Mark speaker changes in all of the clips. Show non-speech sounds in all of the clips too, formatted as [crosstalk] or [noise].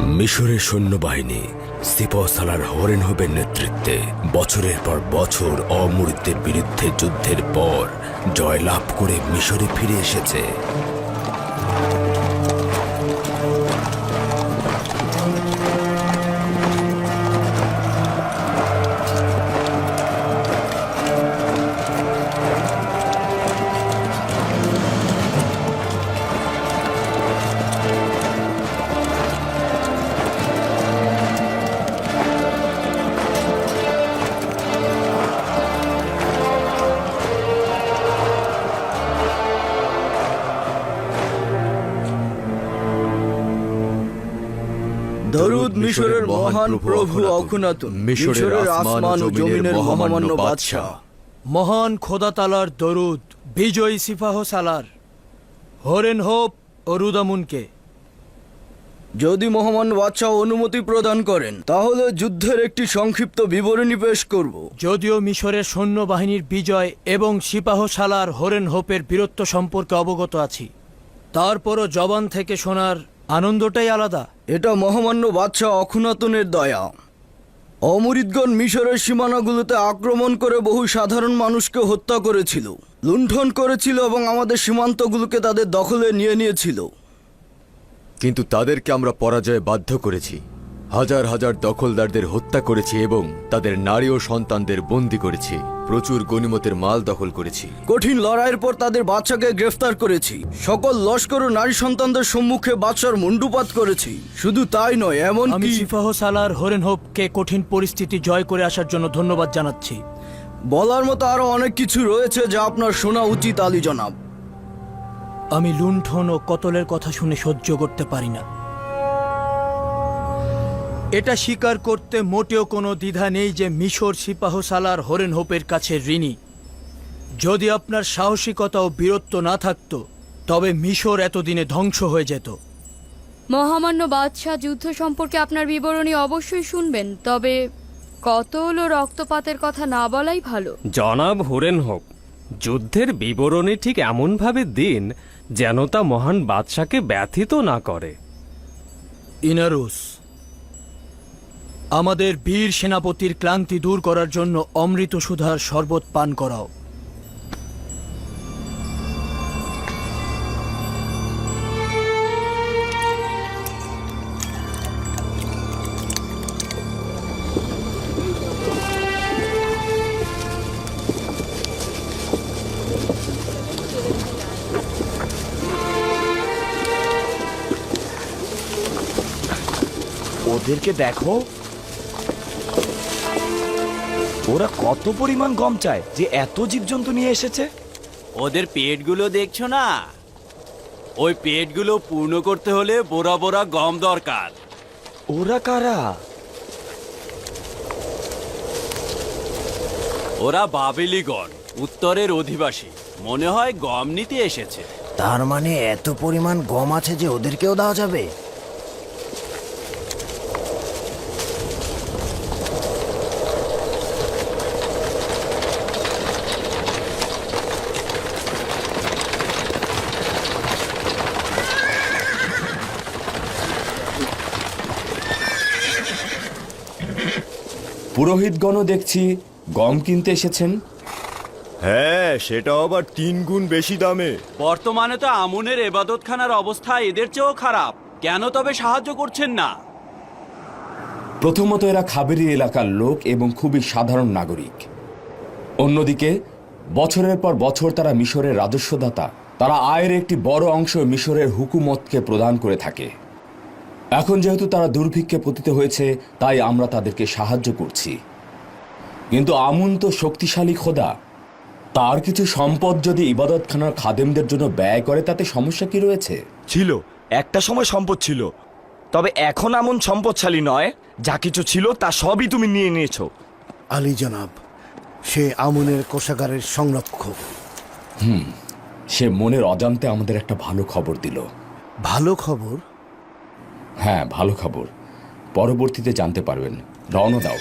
Speaker 1: মিশরের সৈন্যবাহিনী সিপসালার হরেন হবের নেতৃত্বে বছরের পর বছর অমরিতের বিরুদ্ধে যুদ্ধের পর জয়লাভ করে মিশরে ফিরে এসেছে।
Speaker 2: মিশরের মহান প্রভু অখুনাতুন মিশরের আসমান ও জমিনের মহামান্য বাদশাহ।
Speaker 3: মহান খোদা তালার দরুদ বিজয়ী সিফাহ সালার হরেন হোপ ও রুদামুনকে।
Speaker 2: যদি মহামান্য বাদশাহ অনুমতি প্রদান করেন তাহলে যুদ্ধের একটি সংক্ষিপ্ত বিবরণী পেশ করব।
Speaker 3: যদিও মিশরের সৈন্যবাহিনীর বিজয় এবং সিপাহ সালার হরেন হোপের বীরত্ব সম্পর্কে অবগত আছি। তারপরও জবান থেকে শোনার আনন্দটাই আলাদা।
Speaker 2: এটা মহামান্য বাদশাহ অখুনাতনের দয়া। অমরিদগণ মিশরের সীমানাগুলোতে আক্রমণ করে বহু সাধারণ মানুষকে হত্যা করেছিল লুণ্ঠন করেছিল এবং আমাদের সীমান্তগুলোকে তাদের দখলে নিয়ে নিয়েছিল।
Speaker 4: কিন্তু তাদেরকে আমরা পরাজয়ে বাধ্য করেছি। হাজার হাজার দখলদারদের হত্যা করেছি এবং তাদের নারী ও সন্তানদের বন্দি করেছি। প্রচুর গনিমতের মাল দখল করেছি।
Speaker 2: কঠিন লড়াইয়ের পর তাদের বাচ্চাকে গ্রেফতার করেছি। সকল লস্কর ও নারী সন্তানদের সম্মুখে বাদশার মুন্ডুপাত করেছি। শুধু তাই নয়
Speaker 3: এমন
Speaker 2: আমি
Speaker 3: সিফাহ সালার হরেন হোপকে কঠিন পরিস্থিতি জয় করে আসার জন্য ধন্যবাদ জানাচ্ছি।
Speaker 2: বলার মতো আরও অনেক কিছু রয়েছে যা আপনার শোনা উচিত আলী জনাব।
Speaker 3: আমি লুণ্ঠন ও কতলের কথা শুনে সহ্য করতে পারি না। এটা স্বীকার করতে মোটেও কোনো দ্বিধা নেই যে মিশর সিপাহ সালার হরেন হোপের কাছে ঋণী। যদি আপনার সাহসিকতা ও বীরত্ব না থাকত তবে মিশর এতদিনে ধ্বংস হয়ে যেত।
Speaker 5: মহামান্য বাদশাহ যুদ্ধ সম্পর্কে আপনার বিবরণী অবশ্যই শুনবেন তবে কতল ও রক্তপাতের কথা না বলাই ভালো।
Speaker 6: জনাব হরেন হোক যুদ্ধের বিবরণী ঠিক এমনভাবে দিন যেন তা মহান বাদশাকে ব্যথিত না করে।
Speaker 3: ইনারুস আমাদের বীর সেনাপতির ক্লান্তি দূর করার জন্য অমৃত সুধার শরবত পান করাও।
Speaker 7: ওদেরকে দেখো। ওরা কত পরিমাণ গম চায় যে এত জীবজন্তু নিয়ে এসেছে?
Speaker 8: ওদের পেটগুলো দেখছ না? ওই পেটগুলো পূর্ণ করতে হলে বোরা বোরা গম দরকার।
Speaker 7: ওরা কারা?
Speaker 8: ওরা বাবেলিগণ উত্তরের অধিবাসী। মনে হয় গম নিতে এসেছে।
Speaker 9: তার মানে এত পরিমাণ গম আছে যে ওদেরকেও দেওয়া যাবে?
Speaker 10: পুরোহিতগণও দেখছি গম কিনতে এসেছেন।
Speaker 4: হ্যাঁ সেটা আবার তিন গুণ বেশি দামে।
Speaker 8: বর্তমানে তো আমুনের এবাদতখানার অবস্থা এদের চেয়েও খারাপ। কেন তবে সাহায্য করছেন না?
Speaker 10: প্রথমত এরা খাবেরি এলাকার লোক এবং খুবই সাধারণ নাগরিক। অন্যদিকে বছরের পর বছর তারা মিশরের রাজস্বদাতা। তারা আয়ের একটি বড় অংশ মিশরের হুকুমতকে প্রদান করে থাকে। এখন যেহেতু তারা দুর্ভিক্ষে পতিত হয়েছে তাই আমরা তাদেরকে সাহায্য করছি। কিন্তু আমুন তো শক্তিশালী খোদা। তার কিছু সম্পদ যদি ইবাদতখানার খাদেমদের জন্য ব্যয় করে তাতে সমস্যা কি রয়েছে?
Speaker 7: ছিল। একটা সময় সম্পদ ছিল। তবে এখন এমন সম্পদশালী নয়। যা কিছু ছিল তা সবই তুমি নিয়ে নিয়েছো।
Speaker 9: আলী জনাব সে আমুনের কোষাগারের সংরক্ষক।
Speaker 10: হুম সে মনের অজান্তে আমাদের একটা ভালো খবর দিল।
Speaker 9: ভালো খবর?
Speaker 10: হ্যাঁ ভালো খবর। পরবর্তীতে জানতে পারবেন। রওনা দাও।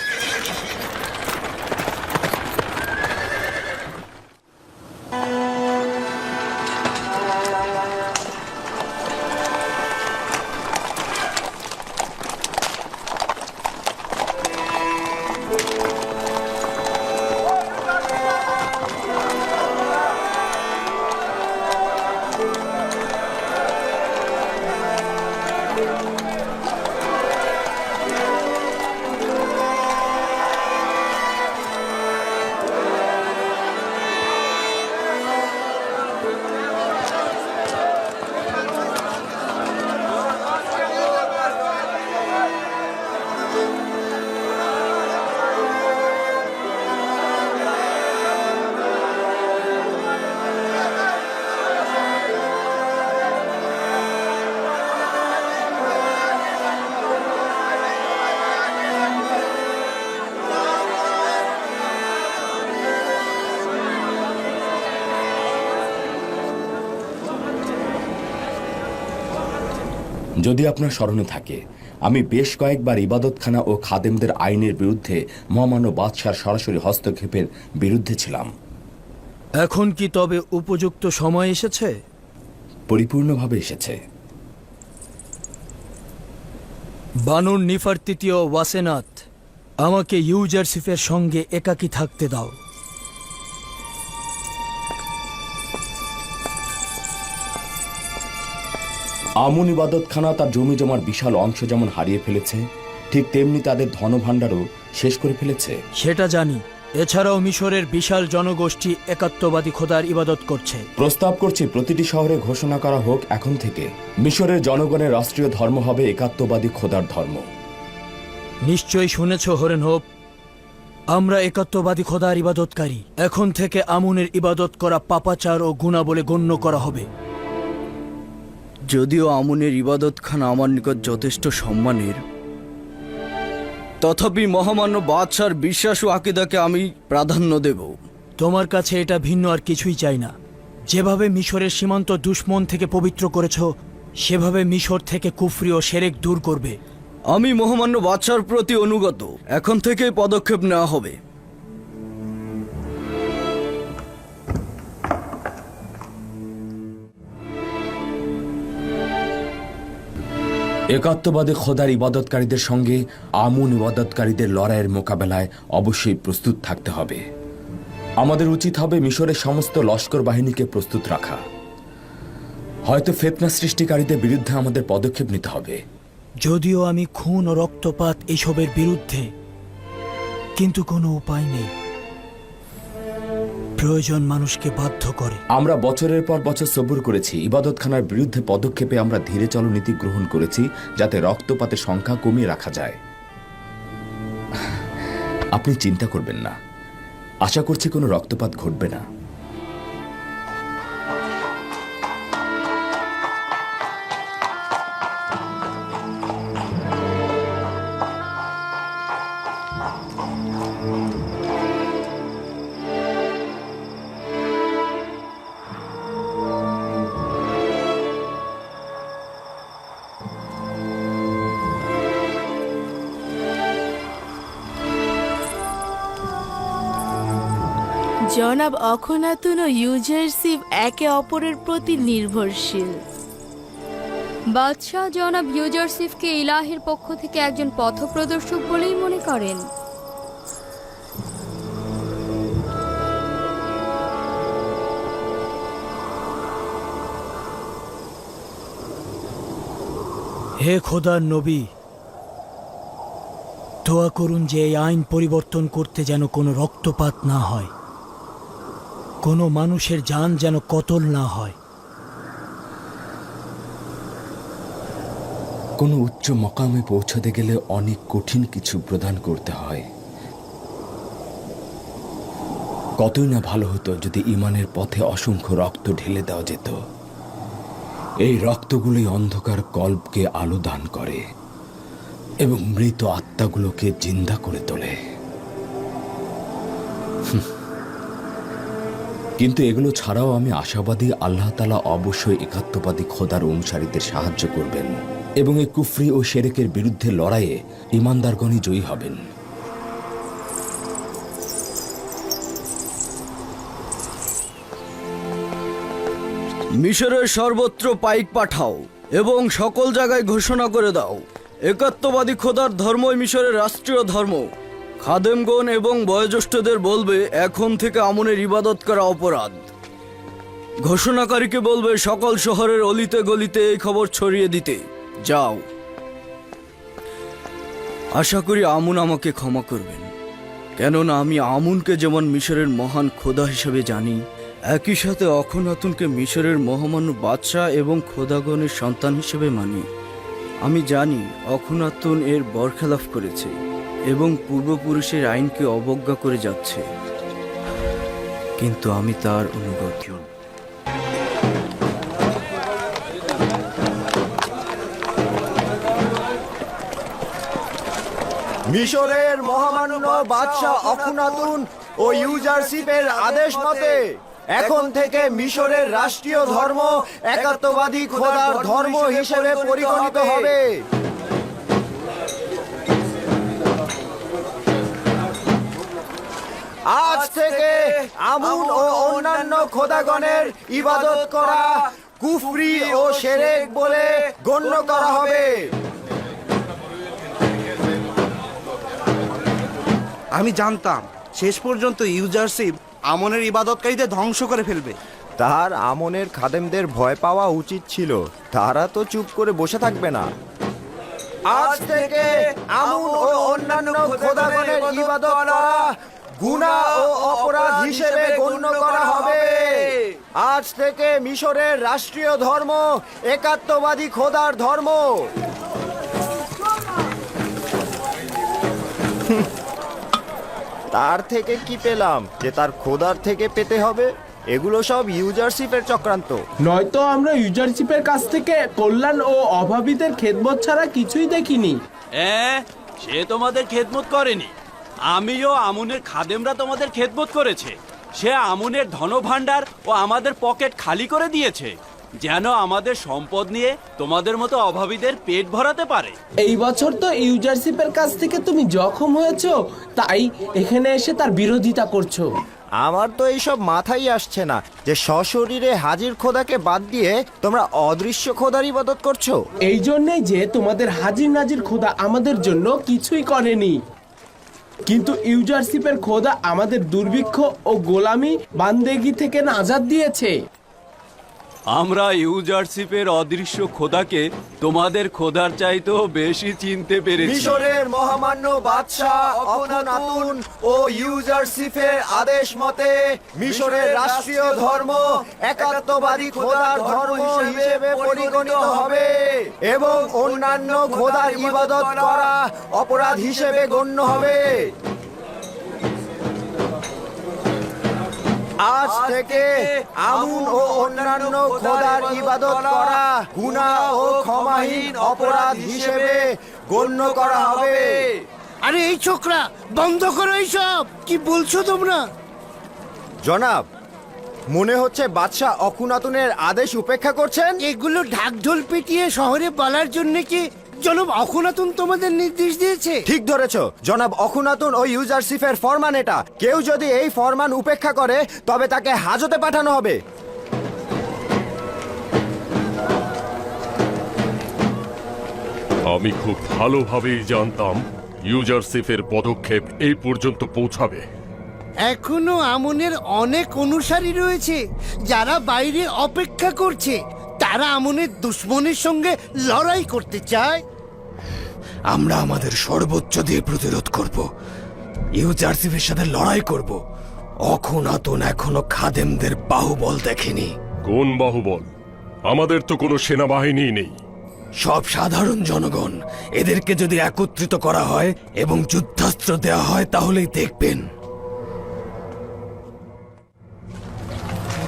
Speaker 10: যদি আপনার স্মরণে থাকে আমি বেশ কয়েকবার ইবাদতখানা ও খাদেমদের আইনের বিরুদ্ধে মহামান্য বাদশার সরাসরি হস্তক্ষেপের বিরুদ্ধে ছিলাম।
Speaker 3: এখন কি তবে উপযুক্ত সময় এসেছে?
Speaker 10: পরিপূর্ণভাবে এসেছে।
Speaker 3: বানুর নিফার তৃতীয় ওয়াসেনাথ আমাকে ইউজারসিফের সঙ্গে একাকী থাকতে দাও।
Speaker 10: আমন ইবাদতখানা তার জমি জমার বিশাল অংশ যেমন হারিয়ে ফেলেছে ঠিক তেমনি তাদের ধনভাণ্ডারও শেষ করে ফেলেছে।
Speaker 3: সেটা জানি। এছাড়াও মিশরের বিশাল জনগোষ্ঠী একাত্মবাদী খোদার ইবাদত করছে।
Speaker 10: প্রস্তাব করছি প্রতিটি শহরে ঘোষণা করা হোক এখন থেকে। মিশরের জনগণের রাষ্ট্রীয় ধর্ম হবে একাত্মবাদী খোদার ধর্ম।
Speaker 3: নিশ্চয়ই শুনেছ হরেন হোপ আমরা একাত্মবাদী খোদার ইবাদতকারী। এখন থেকে আমুনের ইবাদত করা পাপাচার ও গুণা বলে গণ্য করা হবে।
Speaker 2: যদিও আমুনের ইবাদতখানা আমার নিকট যথেষ্ট সম্মানের তথাপি মহামান্য বাদশার বিশ্বাস ও আকিদাকে আমি প্রাধান্য দেব।
Speaker 3: তোমার কাছে এটা ভিন্ন আর কিছুই চাই না। যেভাবে মিশরের সীমান্ত দুশ্মন থেকে পবিত্র করেছ সেভাবে মিশর থেকে কুফরি ও সেরেক দূর করবে।
Speaker 2: আমি মহামান্য বাদশার প্রতি অনুগত। এখন থেকেই পদক্ষেপ নেওয়া হবে।
Speaker 10: একাত্মবাদী খোদার ইবাদতকারীদের সঙ্গে আমুন ইবাদতকারীদের লড়াইয়ের মোকাবেলায় অবশ্যই প্রস্তুত থাকতে হবে। আমাদের উচিত হবে মিশরের সমস্ত লস্কর বাহিনীকে প্রস্তুত রাখা। হয়তো ফেতনা সৃষ্টিকারীদের বিরুদ্ধে আমাদের পদক্ষেপ নিতে হবে।
Speaker 3: যদিও আমি খুন ও রক্তপাত এসবের বিরুদ্ধে, কিন্তু কোনো উপায় নেই। প্রয়োজন মানুষকে বাধ্য করে।
Speaker 10: আমরা বছরের পর বছর সবুর করেছি, ইবাদতখানার বিরুদ্ধে পদক্ষেপে আমরা ধীরে চলনীতি গ্রহণ করেছি, যাতে রক্তপাতের সংখ্যা কমিয়ে রাখা যায়। আপনি চিন্তা করবেন না। আশা করছি কোনো রক্তপাত ঘটবে না।
Speaker 11: জনাব অখনাতুন ও ইউজারসিফ একে অপরের প্রতি নির্ভরশীল।
Speaker 5: বাদশাহ জনাব ইউজারসিফকে ইলাহের পক্ষ থেকে একজন পথপ্রদর্শক বলেই মনে করেন।
Speaker 3: হে খোদার নবী দোয়া করুন যে এই আইন পরিবর্তন করতে যেন কোনো রক্তপাত না হয়। কোনো মানুষের যান যেন কতল না হয়।
Speaker 10: কোনো উচ্চ মকামে পৌঁছাতে গেলে অনেক কঠিন কিছু প্রদান করতে হয়। কতই না ভালো হতো যদি ইমানের পথে অসংখ্য রক্ত ঢেলে দেওয়া যেত। এই রক্তগুলোই অন্ধকার কল্পকে আলো দান করে এবং মৃত আত্মাগুলোকে জিন্দা করে তোলে। হুঁ। কিন্তু এগুলো ছাড়াও আমি আশাবাদী আল্লাহ তালা অবশ্যই একাত্মবাদী খোদার অনুসারীদের সাহায্য করবেন এবং এই কুফরি ও শেরেকের বিরুদ্ধে লড়াইয়ে ইমানদারগণই জয়ী হবেন।
Speaker 2: মিশরের সর্বত্র পাইক পাঠাও এবং সকল জায়গায় ঘোষণা করে দাও, একাত্মবাদী খোদার ধর্মই মিশরের রাষ্ট্রীয় ধর্ম। খাদেমগণ এবং বয়োজ্যেষ্ঠদের বলবে, এখন থেকে আমনের ইবাদত করা অপরাধ। ঘোষণাকারীকে বলবে, সকল শহরের অলিতে গলিতে এই খবর ছড়িয়ে দিতে। যাও। আশা করি আমুন আমাকে ক্ষমা করবেন, কেননা আমি আমুনকে যেমন মিশরের মহান খোদা হিসেবে জানি, একই সাথে অখনাতুনকে মিশরের মহামান্য বাদশাহ এবং খোদাগণের সন্তান হিসেবে মানি। আমি জানি অখনাতুন এর বরখেলাফ করেছে। এবং পূর্বপুরুষের আইনকে অবজ্ঞা করে যাচ্ছে। কিন্তু আমি তার অনুগত।
Speaker 7: মিশরের মহামান্য বাদশাহ অখুনাতুন ও ইউজারশিপের আদেশ মতে, এখন থেকে মিশরের রাষ্ট্রীয় ধর্ম একাত্মবাদী খোদার ধর্ম হিসেবে পরিগণিত হবে। আজ থেকে আমুন ও অন্যান্য খোদাগণের ইবাদত করা কুফরি ও সেরেক বলে গণ্য করা হবে।
Speaker 12: আমি জানতাম শেষ পর্যন্ত ইউজারশিপ আমনের ইবাদতকারীদের ধ্বংস করে ফেলবে।
Speaker 7: তার আমনের খাদেমদের ভয় পাওয়া উচিত ছিল। তারা তো চুপ করে বসে থাকবে না। আজ থেকে আমুন ও অন্যান্য খোদাগণের ইবাদত করা গুনাহ ও অপরাধ হিসেবে গণ্য করা হবে। আজ থেকে মিশরের রাষ্ট্রীয় ধর্ম একাত্মবাদী খোদার ধর্ম। [laughs] তার থেকে কি পেলাম যে তার খোদার থেকে পেতে হবে? এগুলো সব ইউজারশিপের চক্রান্ত।
Speaker 12: নয়তো আমরা ইউজারশিপের কাছ থেকে কল্যাণ ও অভাবীদের খেদমত ছাড়া কিছুই দেখিনি।
Speaker 8: এ সে তোমাদের খেদমত করেনি। আমিও আমুনের খাদেমরা তোমাদের খেদমত করেছে। সে আমুনের ধনভাণ্ডার ও আমাদের পকেট খালি করে দিয়েছে যেন আমাদের সম্পদ নিয়ে তোমাদের মতো অভাবীদের পেট ভরাতে পারে।
Speaker 12: এই বছর তো ইউজারশিপের কাছ থেকে তুমি জখম হয়েছো তাই এখানে এসে তার বিরোধিতা করছ।
Speaker 7: আমার তো এইসব মাথায় আসছে না যে সশরীরে হাজির খোদাকে বাদ দিয়ে তোমরা অদৃশ্য খোদার ইবাদত করছ।
Speaker 12: এই জন্যই যে তোমাদের হাজির নাজির খোদা আমাদের জন্য কিছুই করেনি। কিন্তু ইউজারশিপের খোদা আমাদের দুর্ভিক্ষ ও গোলামি বান্দেগি থেকে নাজাদ দিয়েছে।
Speaker 8: আমরা ইউজারশিপের অদৃশ্য খোদাকে তোমাদের খোদার চাইতেও বেশি চিনতে পেরেছি।
Speaker 7: মিশরের মহামান্য বাদশাহ অখনাতুন ও ইউজারশিপের আদেশ মতে মিশরের রাষ্ট্রীয় ধর্ম একাত্মবাদী খোদার ধর্ম হিসেবে পরিগণিত হবে এবং অন্যান্য খোদার ইবাদত করা অপরাধ হিসেবে গণ্য হবে। আজ থেকে আমুন ও অন্যান্য খোদার ইবাদত করা গুনাহ ও ক্ষমাহীন অপরাধ হিসেবে গণ্য করা হবে।
Speaker 9: আরে এই ছোকরা বন্ধ করো এইসব। কি বলছো তোমরা?
Speaker 7: জনাব মনে হচ্ছে বাদশাহ অকুনাতুনের আদেশ উপেক্ষা করছেন?
Speaker 9: এগুলো ঢাকঢোল পিটিয়ে শহরে বলার জন্য কি জনাব অখনাতুন তোমাদের নির্দেশ দিয়েছে?
Speaker 7: ঠিক ধরেছ। জনাব অখুনাতুন ও ইউজারশিপের ফরমান এটা। কেউ যদি এই ফরমান উপেক্ষা করে তবে তাকে হাজতে পাঠানো হবে।
Speaker 13: আমি খুব ভালোভাবেই জানতাম ইউজারশিপের পদক্ষেপ এই পর্যন্ত পৌঁছাবে।
Speaker 9: এখনও আমনের অনেক অনুসারী রয়েছে যারা বাইরে অপেক্ষা করছে। তারা আমনের দুশ্মনের সঙ্গে লড়াই করতে চায়
Speaker 1: আমরা আমাদের সর্বোচ্চ দিয়ে প্রতিরোধ করব। ইউ জার্সিফের সাথে লড়াই করব। অখুনাতুন এখনও খাদেমদের বাহুবল দেখেনি।
Speaker 13: কোন বাহুবল? আমাদের তো কোনো সেনাবাহিনী নেই।
Speaker 1: সব সাধারণ জনগণ এদেরকে যদি একত্রিত করা হয় এবং যুদ্ধাস্ত্র দেওয়া হয় তাহলেই দেখবেন।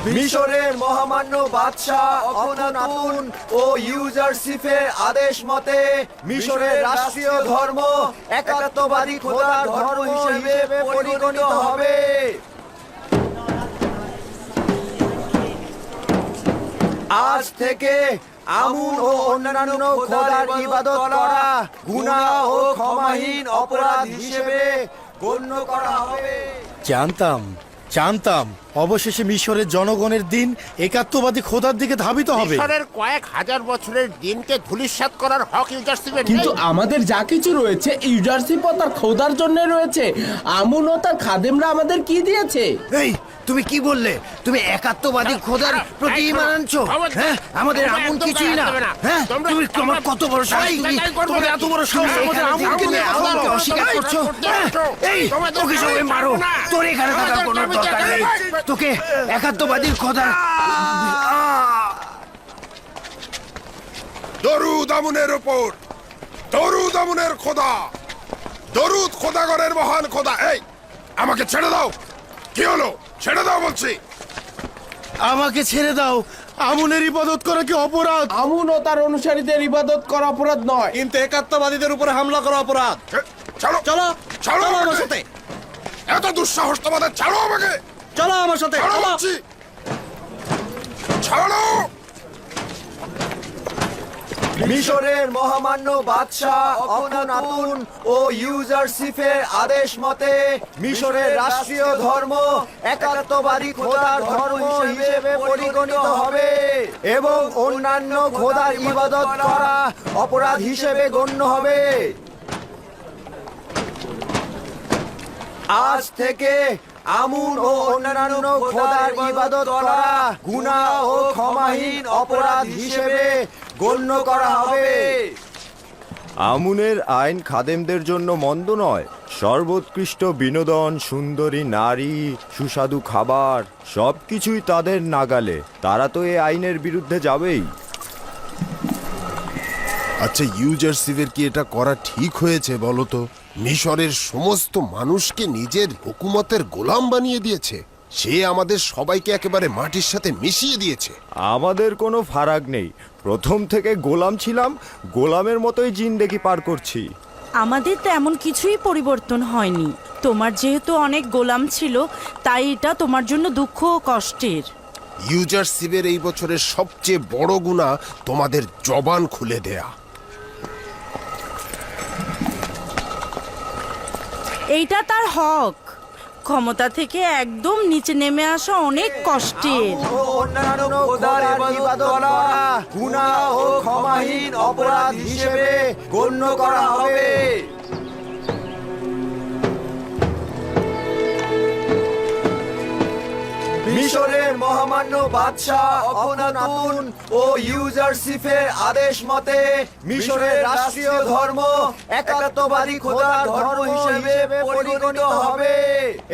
Speaker 7: মিশরের মহামান্য বাদশাহ অখনাতুন ও ইউজারশিপের আদেশ মতে মিশরের রাষ্ট্রীয় ধর্ম একাত্মবাদী খোদার ধর্ম হিসেবে পরিগণিত হবে। আজ থেকে আমুন ও অন্যান্য খোদার ইবাদত করা গুনাহ ও ক্ষমাহীন অপরাধ হিসেবে গণ্য করা হবে।
Speaker 9: জানতাম জানতাম। অবশেষে মিশরের জনগণের দিন একাত্মবাদী খোদার দিকে ধাবিত হবে।
Speaker 12: মিশরের কয়েক হাজার বছরের দিনকে ধুলিস্বাত করার হক ইউজারশিপের কিন্তু আমাদের যা কিছু রয়েছে ইউজারশিপ ও তার খোদার জন্য রয়েছে। আমুন ও তার খাদেমরা আমাদের কি দিয়েছে?
Speaker 9: এই তুমি কি বললে? তুমি একাত্মবাদী খোদার প্রতি ইমান আনছো? হ্যাঁ আমাদের আমুন কিছুই না। হ্যাঁ তুমি তোমার কত বড় সাহস? তুমি তোমার এত বড় সাহস আমাদের আমুনকে নিয়ে আমুনকে অস্বীকার করছ? হ্যাঁ? এই তোকে সবাই মারো। তোর এখানে থাকার কোনো দরকার নেই। তোকে একাত্মবাদীর খোদা
Speaker 13: দরুদ আমুনের ওপর দরুদ আমুনের খোদা। দরুদ খোদাগরের মহান খোদা। এই আমাকে ছেড়ে দাও। কি হলো? ছেড়ে দাও বলছি।
Speaker 9: আমাকে ছেড়ে দাও। আমুনের ইবাদত করা কি অপরাধ?
Speaker 12: আমুন ও তার অনুসারীদের ইবাদত করা অপরাধ নয়।
Speaker 2: কিন্তু একাত্মবাদীদের উপরে হামলা করা অপরাধ। চলো
Speaker 13: ছাড়ো
Speaker 2: চলো আমার। সাথে।
Speaker 13: এত দুঃসাহস তোমাদের ছাড়ো আমাকে।
Speaker 2: চলো আমার সাথে।
Speaker 13: ছাড়ো
Speaker 7: মিশরের মহামান্য বাদশাহ অখনাতুন ও ইউজারশিপের আদেশ মতে মিশরের রাষ্ট্রীয় ধর্ম একাত্মবাদী খোদার ধর্ম হিসেবে পরিগণিত হবে এবং অন্যান্য খোদার ইবাদত করা অপরাধ হিসেবে গণ্য হবে। আজ থেকে আমুন ও অন্যান্য খোদার ইবাদত করা গুনাহ ও ক্ষমাহীন অপরাধ হিসেবে গণ্য করা হবে। আমুনের আইন খাদেমদের জন্য মন্দ নয়। সর্বোৎকৃষ্ট বিনোদন সুন্দরী নারী সুস্বাদু খাবার সবকিছুই তাদের নাগালে। তারা তো এই আইনের বিরুদ্ধে যাবেই।
Speaker 13: আচ্ছা ইউজারসিভের কি এটা করা ঠিক হয়েছে বলো তো? মিশরের সমস্ত মানুষকে নিজের হুকুমতের গোলাম বানিয়ে দিয়েছে। সে আমাদের সবাইকে একেবারে মাটির সাথে মিশিয়ে দিয়েছে।
Speaker 7: আমাদের কোনো ফারাক নেই। প্রথম থেকে গোলাম ছিলাম গোলামের মতোই জিন্দেগি পার করছি।
Speaker 11: আমাদের তো এমন কিছুই পরিবর্তন হয়নি। তোমার যেহেতু অনেক গোলাম ছিল তাই এটা তোমার জন্য দুঃখ ও কষ্টের।
Speaker 13: ইউজার ইউজারসিভের এই বছরের সবচেয়ে বড় গুণা তোমাদের জবান খুলে দেয়া।
Speaker 11: এইটা তার হক। ক্ষমতা থেকে একদম নিচে নেমে আসা অনেক কষ্টের।
Speaker 7: ক্ষমাহীন অপরাধ হিসেবে গণ্য করা হবে। মিশরের মহামান্য বাদশাহ অখনাতুন ও ইউজারশিপের আদেশ মতে মিশরের রাষ্ট্রীয় ধর্ম একাত্মবাদী খোদার ধর্ম হিসেবে পরিগণিত হবে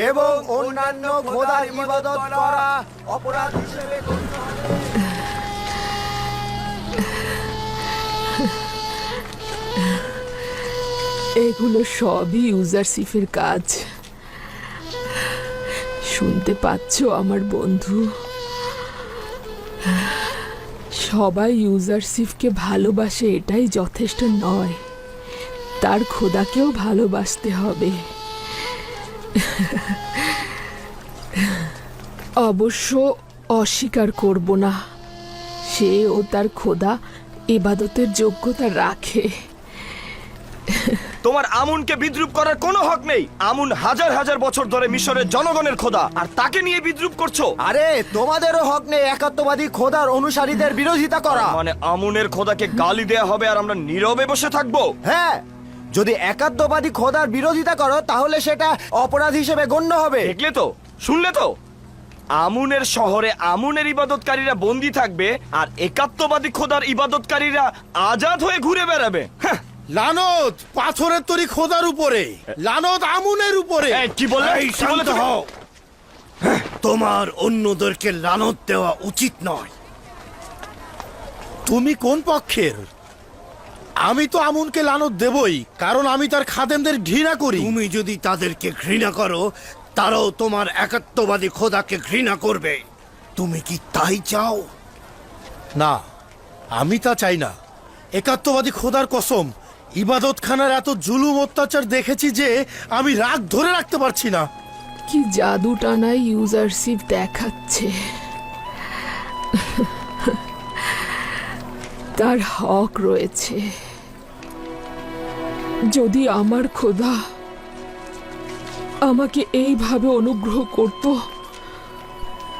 Speaker 7: এবং অন্যান্য খোদার ইবাদত করা অপরাধ হিসেবে গণ্য হবে।
Speaker 11: এগুলো সবই ইউজারশিপের কাজ শুনতে পাচ্ছ আমার বন্ধু? সবাই ইউজারশিপকে ভালোবাসে, এটাই যথেষ্ট নয়। তার খোদাকেও ভালোবাসতে হবে। অবশ্য অস্বীকার করব না। সে ও তার খোদা এবাদতের যোগ্যতা রাখে।
Speaker 2: তোমার আমুনকে বিদ্রুপ করার কোনো হক নেই। আমুন হাজার হাজার বছর ধরে মিশরের জনগণের খোদা। আর তাকে নিয়ে বিদ্রুপ করছ?
Speaker 7: আরে তোমাদেরও হক নেই একাত্মবাদী খোদার অনুসারীদের বিরোধিতা করা।
Speaker 2: মানে আমুনের খোদাকে গালি দেয়া হবে আর আমরা নীরবে বসে থাকব?
Speaker 7: হ্যাঁ যদি একাত্মবাদী খোদার বিরোধিতা করো তাহলে সেটা অপরাধ হিসেবে গণ্য হবে।
Speaker 2: দেখলে তো? শুনলে তো? আমুনের শহরে আমুনের ইবাদতকারীরা বন্দি থাকবে আর একাত্মবাদী খোদার ইবাদতকারীরা আজাদ হয়ে ঘুরে বেড়াবে। হ্যাঁ,
Speaker 9: লানত পাথরের তরি খোদার উপরে লানত আমুনের উপরে।
Speaker 2: কি বললে?
Speaker 9: শান্ত হও। তোমার অন্যদেরকে লানত দেওয়া উচিত নয়। তুমি কোন পক্ষের? আমি তো আমুনকে লানত দেবই কারণ আমি তার খাদেমদের ঘৃণা করি। তুমি যদি তাদেরকে ঘৃণা করো তারাও তোমার একাত্মবাদী খোদাকে ঘৃণা করবে। তুমি কি তাই চাও? না আমি তা চাই না। একাত্মবাদী খোদার কসম ইবাদতখানার এত জুলুম অত্যাচার দেখেছি যে আমি রাগ ধরে রাখতে পারছি না।
Speaker 11: কি জাদু টানায় ইউজারশিপ দেখাচ্ছে। তার হক রয়েছে। যদি আমার খোদা আমাকে এইভাবে অনুগ্রহ করত,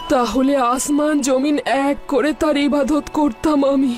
Speaker 11: তাহলে আসমান জমিন এক করে তার ইবাদত করতাম আমি।